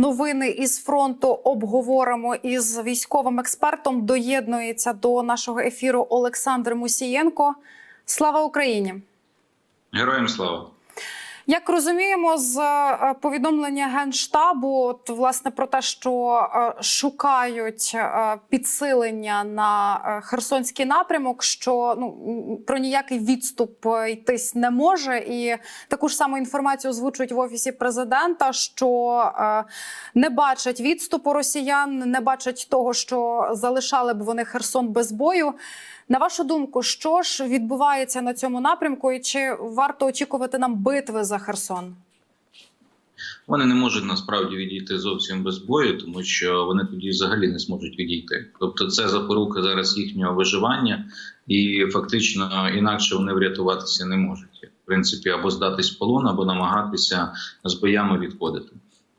новини із фронту обговоримо із військовим експертом. Доєднується до нашого ефіру Олександр Мусієнко. Слава Україні! Героям слава! Як розуміємо, з е, повідомлення генштабу, от, власне про те, що е, шукають е, підсилення на Херсонський напрямок, що ну про ніякий відступ йтись не може, і таку ж саму інформацію озвучують в офісі президента, що не бачать відступу росіян, не бачать того, що залишали б вони Херсон без бою. На вашу думку, що ж відбувається на цьому напрямку, і чи варто очікувати нам битви за Херсон? Вони не можуть насправді відійти зовсім без бою, тому що вони тоді взагалі не зможуть відійти. Тобто, це запорука зараз їхнього виживання, і фактично інакше вони врятуватися не можуть. В принципі, або здатись в полон, або намагатися з боями відходити.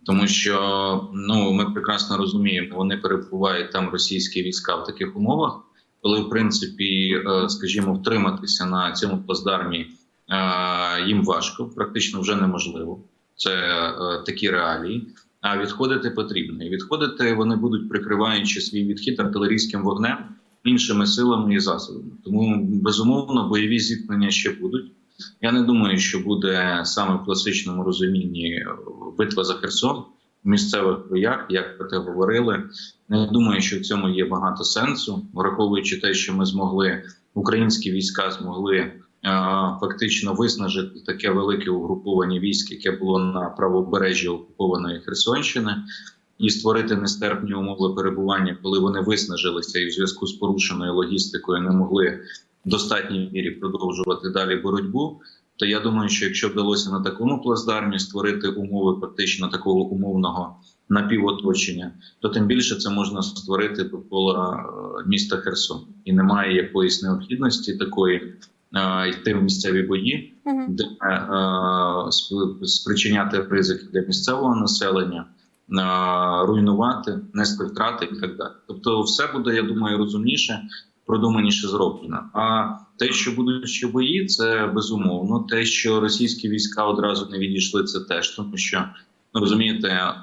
Тому що ну ми прекрасно розуміємо, вони перебувають там російські війська в таких умовах, коли в принципі, е, скажімо, втриматися на цьому плацдармі їм важко, практично вже неможливо. Це е, такі реалії. А відходити потрібно. І відходити вони будуть прикриваючи свій відхід артилерійським вогнем іншими силами і засобами. Тому безумовно бойові зіткнення ще будуть. Я не думаю, що буде саме в класичному розумінні е, битва за Херсон місцевих боях, як про те говорили. Не думаю, що в цьому є багато сенсу, враховуючи те, що ми змогли українські війська змогли е, фактично виснажити таке велике угруповання військ, яке було на правобережжі окупованої Херсонщини, і створити нестерпні умови перебування, коли вони виснажилися і в зв'язку з порушеною логістикою не могли в достатній мірі продовжувати далі боротьбу. То я думаю, що якщо вдалося на такому плацдармі створити умови фактично такого умовного напівоточення, то тим більше це можна створити довкола міста Херсон, і немає якоїсь необхідності такої йти в місцеві бої, Угу. де е, спричиняти ризики для місцевого населення, е, руйнувати, нести втрати і так далі. Тобто, все буде, я думаю, розумніше, продуманіше зроблено. А те, що будуть ще бої, це безумовно. Те, що російські війська одразу не відійшли, це теж тому, що ну, розумієте, е,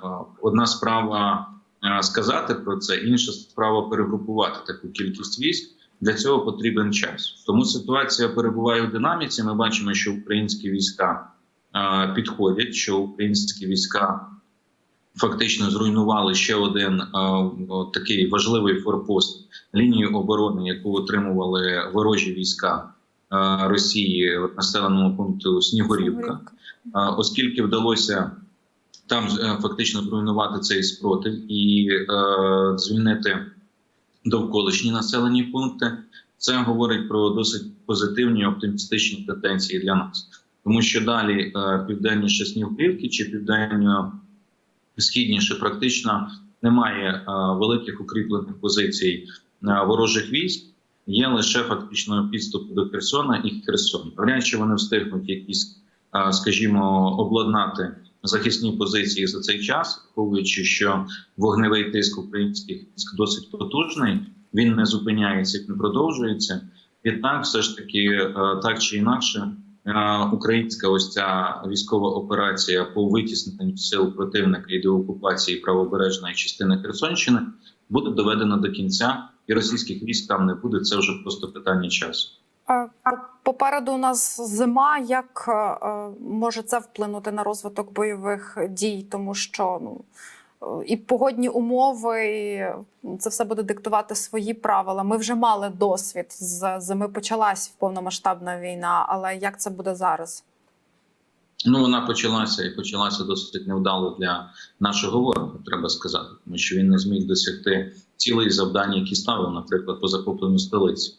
одна справа е, сказати про це, інша справа перегрупувати таку кількість військ. Для цього потрібен час. Тому ситуація перебуває в динаміці. Ми бачимо, що українські війська е, підходять, що українські війська фактично зруйнували ще один е, такий важливий форпост лінію оборони, яку отримували ворожі війська е, Росії в населеному пункту Снігурівка. Оскільки вдалося там фактично зруйнувати цей спротив і е, звільнити довколишні населені пункти, це говорить про досить позитивні оптимістичні тенденції для нас, тому що далі е, південніше Снігурівки чи південно східніше практично немає е, великих укріплених позицій е, ворожих військ. Є лише фактично підступ до Херсона і Херсон. Навряд чи вони встигнуть якісь, скажімо, обладнати захисні позиції за цей час, враховуючи, що вогневий тиск українських військ досить потужний. Він не зупиняється, він продовжується. Відтак, все ж таки, е, так чи інакше, е, українська ось ця військова операція по витісненню сил противника і деокупації правобережної частини Херсонщини буде доведена до кінця, і російських військ там не буде. Це вже просто питання часу. По- Попереду у нас зима. Як е, е, може це вплинути на розвиток бойових дій, тому що ну е, і погодні умови, і це все буде диктувати свої правила. Ми вже мали досвід з зими. Почалась повномасштабна війна, але як це буде зараз? Ну вона почалася і почалася досить невдало для нашого ворога, треба сказати, тому що він не зміг досягти цілей завдань, які ставив, наприклад, по захопленню столиці.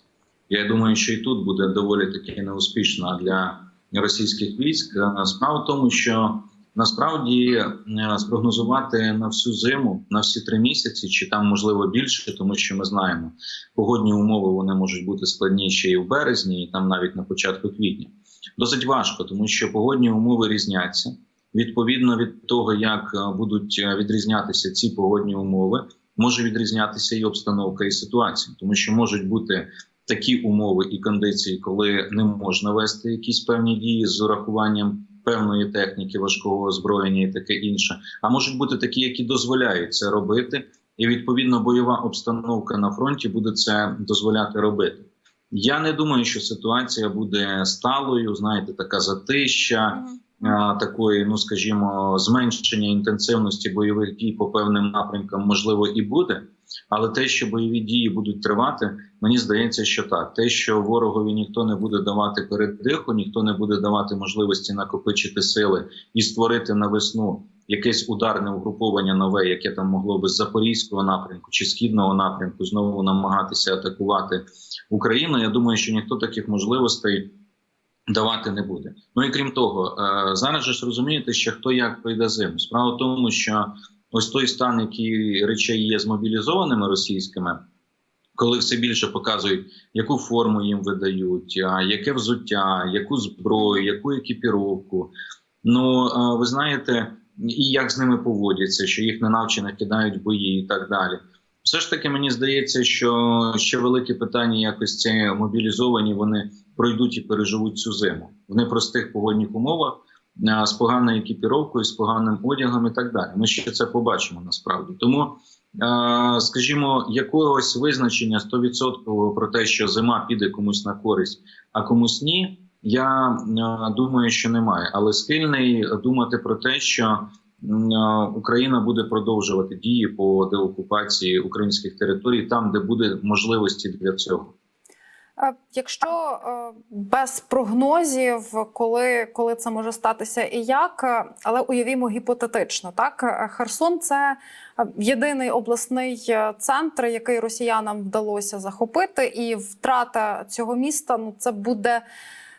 Я думаю, що і тут буде доволі таки неуспішно для російських військ. Е, Справа в тому, що насправді е, спрогнозувати на всю зиму, на всі три місяці, чи там можливо більше, тому що ми знаємо, погодні умови вони можуть бути складніші і в березні, і там навіть на початку квітня. Досить важко, тому що погодні умови різняться. Відповідно від того, як е, будуть відрізнятися ці погодні умови, може відрізнятися і обстановка і ситуація, тому що можуть бути такі умови і кондиції, коли не можна вести якісь певні дії з урахуванням певної техніки, важкого озброєння і таке інше. А можуть бути такі, які дозволяють це робити, і відповідно бойова обстановка на фронті буде це дозволяти робити. Я не думаю, що ситуація буде сталою. Знаєте, така затища такої, ну скажімо, зменшення інтенсивності бойових дій по певним напрямкам можливо і буде. Але те, що бойові дії будуть тривати, мені здається, що так. Те, що ворогові ніхто не буде давати передиху, ніхто не буде давати можливості накопичити сили і створити на весну якесь ударне угруповання нове, яке там могло би з запорізького напрямку чи східного напрямку знову намагатися атакувати Україну. Я думаю, що ніхто таких можливостей давати не буде. Ну і крім того, е, зараз ж розумієте, що хто як пройде зиму. Справа в тому, що ось той стан, який речей є змобілізованими російськими, коли все більше показують, яку форму їм видають, яке взуття, яку зброю, яку екіпіровку. Ну ви знаєте, і як з ними поводяться, що їх ненавчено кидають бої і так далі. Все ж таки, мені здається, що ще велике питання, якось ці мобілізовані вони пройдуть і переживуть цю зиму в непростих погодних умовах з поганою екіпіровкою, з поганим одягом і так далі. Ми ще це побачимо насправді. Тому, скажімо, якогось визначення 100% про те, що зима піде комусь на користь, а комусь ні. Я думаю, що немає, але схильний думати про те, що Україна буде продовжувати дії по деокупації українських територій там, де буде можливості для цього. Якщо е, без прогнозів, коли, коли це може статися і як, е, але уявімо гіпотетично, так Е, Херсон це єдиний обласний центр, який росіянам вдалося захопити, і втрата цього міста ну це буде.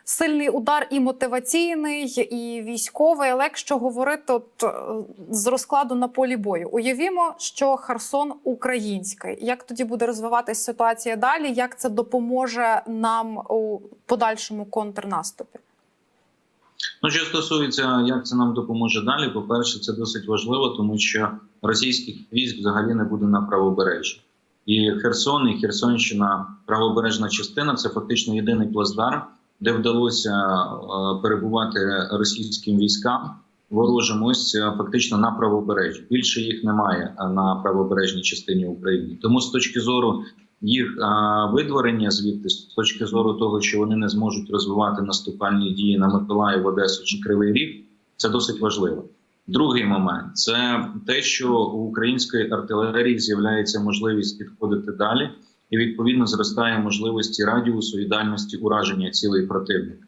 Сильний удар і мотиваційний, і військовий. Але якщо говорити от, е, з розкладу на полі бою, уявімо, що Херсон український. Як тоді буде розвиватися ситуація далі? Як це допоможе нам у подальшому контрнаступі? Ну, що стосується, як це нам допоможе далі, по-перше, це досить важливо, тому що російських військ взагалі не буде на правобережжі. І Херсон, і Херсонщина, правобережна частина це фактично єдиний плацдарм, де вдалося е, перебувати російським військам ворожим ось е, фактично на правобережжі. Більше їх немає е, на правобережній частині України. Тому з точки зору їх видворення звідти, з точки зору того, що вони не зможуть розвивати наступальні дії на Миколаїв, Одесу чи Кривий Ріг, це досить важливо. Другий момент це те, що у української артилерії з'являється можливість підходити далі, і відповідно зростає можливості радіусу і дальності ураження цілей противника.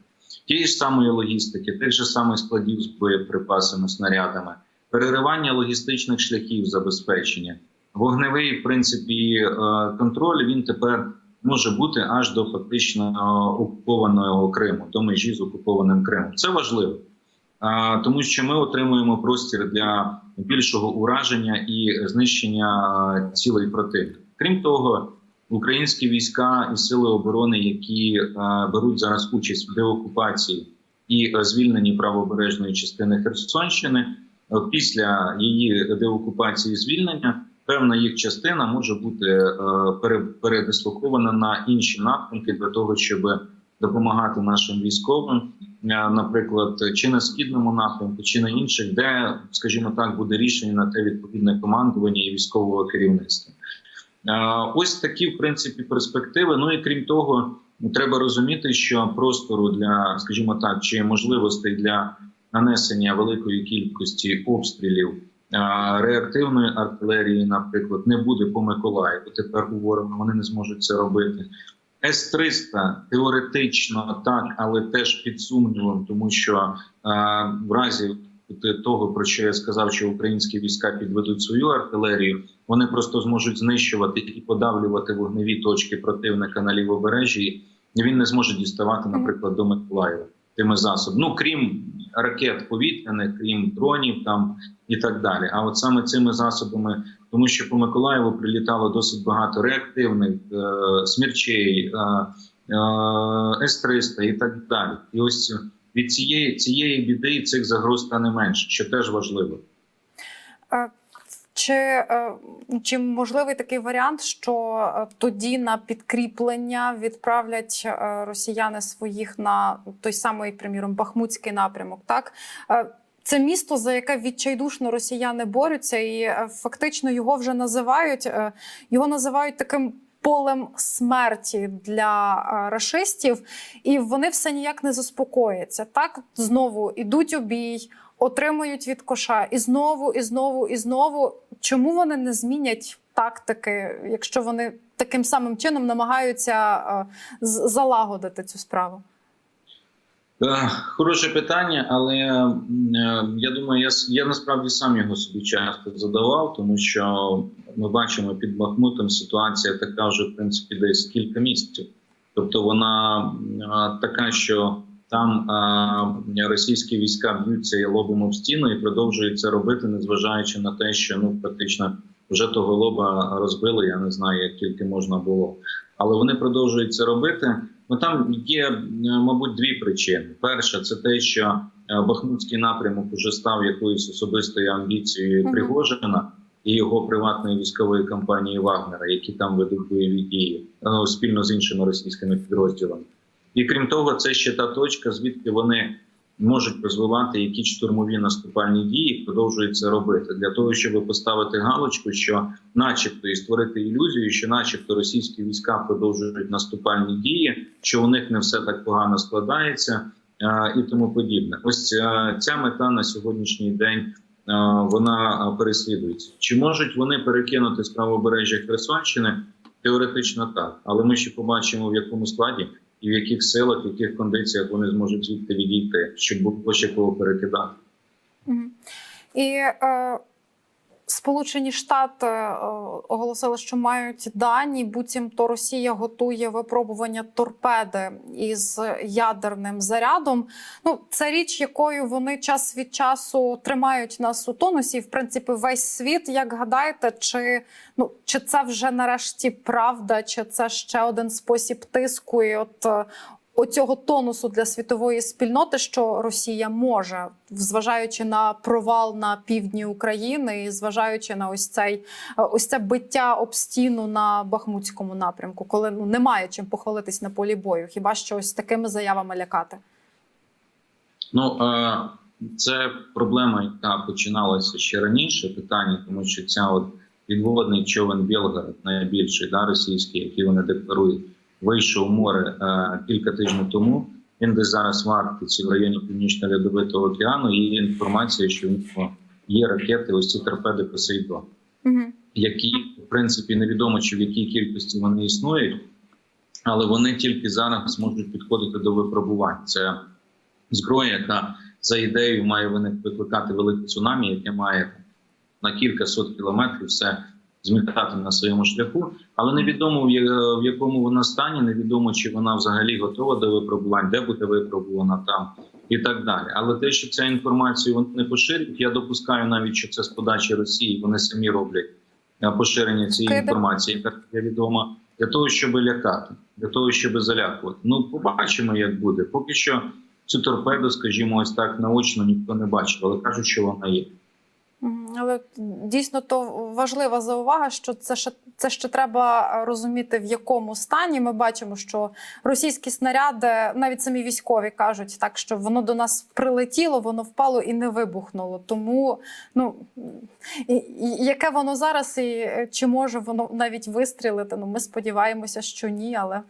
Тієї ж самої логістики, тих же самих складів з боєприпасами, снарядами, переривання логістичних шляхів забезпечення. Вогневий, в принципі, е, контроль він тепер може бути аж до фактично окупованого Криму, до межі з окупованим Кримом. Це важливо, Е, тому що ми отримуємо простір для більшого ураження і знищення е, цілей противника. Крім того, українські війська і сили оборони, які е, беруть зараз участь в деокупації і е, звільненні правобережної частини Херсонщини, е, після її деокупації звільнення певна їх частина може бути передислокована на інші напрямки для того, щоб допомагати нашим військовим, наприклад, чи на східному напрямку, чи на інших, де, скажімо так, буде рішення на те відповідне командування і військового керівництва. Ось такі, в принципі, перспективи. Ну і крім того, треба розуміти, що простору для, скажімо так, чи можливостей для нанесення великої кількості обстрілів реактивної артилерії, наприклад, не буде по Миколаєву. Тепер ворога вони не зможуть це робити. С-300 теоретично так, але теж під сумнівом, тому що в разі того, про що я сказав, що українські війська підведуть свою артилерію, вони просто зможуть знищувати і подавлювати вогневі точки противника на лівобережжі, і він не зможе діставати, наприклад, до Миколаєва тими засобами. Ну крім ракет повітряних, крім дронів там і так далі. А от саме цими засобами, тому що по Миколаєву прилітало досить багато реактивних е, смірчей, е, е, С-300 і так далі. І ось від цієї цієї біди цих загроз стане менше, що теж важливо. Чи е, чи можливий такий варіант, що е, тоді на підкріплення відправлять е, росіяни своїх на той самий, приміром, Бахмутський напрямок? Так це місто, за яке відчайдушно росіяни борються, і фактично його вже називають його називають таким. Полем смерті для е, рашистів, і вони все ніяк не заспокояться. Так знову ідуть у бій, отримують від коша і знову, і знову, і знову. Чому вони не змінять тактики, якщо вони таким самим чином намагаються е, залагодити цю справу? Е, Хороше питання, але я думаю, я, я насправді сам його собі часто задавав, тому що ми бачимо під Бахмутом ситуація така вже в принципі десь кілька місяців. Тобто вона така, що там російські війська б'ються і лобом об стіну і продовжують це робити, незважаючи на те, що ну фактично вже того лоба розбили. Я не знаю, як тільки можна було, але вони продовжують це робити. Ну там є, е, мабуть, дві причини. Перша це те, що е, Бахмутський напрямок вже став якоюсь особистою амбіцією. Пригожина і його приватної військової компанії Вагнера, які там ведуть бойові дії е, спільно з іншими російськими підрозділами. І крім того, це ще та точка, звідки вони можуть розвивати які штурмові наступальні дії, продовжують це робити для того, щоб поставити галочку, що, начебто, і створити ілюзію, що, начебто, російські війська продовжують наступальні дії, що у них не все так погано складається е, і тому подібне. Ось е, ця мета на сьогоднішній день. Е, Вона е, переслідується. Чи можуть вони перекинути з правобережжя Херсонщини? Теоретично так, але ми ще побачимо в якому складі і в яких силах, в яких кондиціях вони зможуть звідти відійти, щоб було ще кого перекидати. І е, Сполучені Штати е, оголосили, що мають дані, буцімто Росія готує випробування торпеди із ядерним зарядом. Ну, це річ, якою вони час від часу тримають нас у тонусі. В принципі, весь світ, як гадаєте, чи ну чи це вже нарешті правда, чи це ще один спосіб тиску? І от е, оцього тонусу для світової спільноти, що Росія може, зважаючи на провал на півдні України, і зважаючи на ось цей ось це биття об стіну на Бахмутському напрямку, коли ну немає чим похвалитись на полі бою, хіба що ось такими заявами лякати? Ну е, це проблема, яка починалася ще раніше. Питання, тому що ця от підводний човен Білгород, найбільший да, російський, який вони декларують, вийшов у море е, кілька тижнів тому. Він десь зараз в Арктиці в районі Північно-Льодовитого океану. І є інформація, що в нього є ракети, ось ці торпеди Посейдон. Угу. які в принципі невідомо чи в якій кількості вони існують, але вони тільки зараз можуть підходити до випробувань. Це зброя, яка за ідеєю має викликати велике цунамі, яке має на кілька сот кілометрів все змітати на своєму шляху, але невідомо в якому вона стані, невідомо чи вона взагалі готова до випробувань, де буде випробувана там і так далі. Але те, що ця інформацію вони не поширюють, я допускаю навіть, що це з подачі Росії. Вони самі роблять е, поширення цієї інформації, яка є відома для того, щоб лякати, для того, щоб залякувати. Ну побачимо, як буде. Поки що цю торпеду, скажімо, ось так наочно ніхто не бачив, але кажуть, що вона є. Але дійсно то важлива заувага, що це ще це ще треба розуміти, в якому стані. Ми бачимо, що російські снаряди, навіть самі військові кажуть, так що воно до нас прилетіло, воно впало і не вибухнуло. Тому ну і, і, яке воно зараз, і е, чи може воно навіть вистрілити? Ну ми сподіваємося, що ні. Але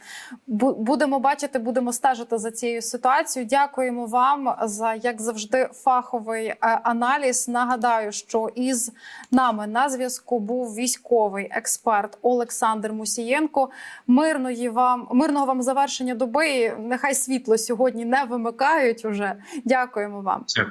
будемо бачити, будемо стежити за цією ситуацією. Дякуємо вам за як завжди фаховий е, аналіз. Нагадаю, що із нами на зв'язку був військовий експерт Олександр Мусієнко. Мирної вам мирного вам завершення доби. Нехай світло сьогодні не вимикають. Уже дякуємо вам. Це